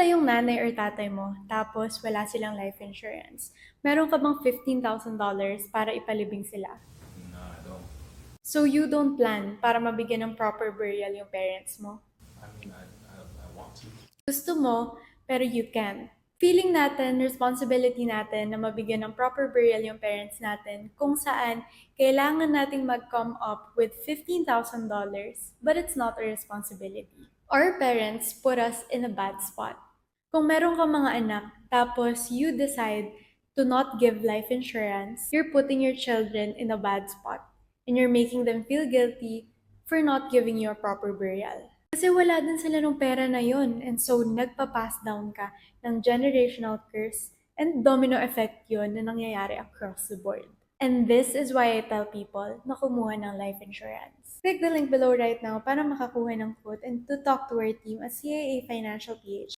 namatay yung nanay or tatay mo, tapos wala silang life insurance, meron ka bang $15,000 para ipalibing sila? No, I don't. So you don't plan para mabigyan ng proper burial yung parents mo? I mean, I, I, I want to. Gusto mo, pero you can. Feeling natin, responsibility natin na mabigyan ng proper burial yung parents natin kung saan kailangan nating mag-come up with $15,000 but it's not our responsibility. Our parents put us in a bad spot. Kung meron kang mga anak, tapos you decide to not give life insurance, you're putting your children in a bad spot. And you're making them feel guilty for not giving you a proper burial. Kasi wala din sila ng pera na yun. And so, nagpa-pass down ka ng generational curse and domino effect yun na nangyayari across the board. And this is why I tell people na kumuha ng life insurance. Click the link below right now para makakuha ng quote and to talk to our team at CAA Financial PH.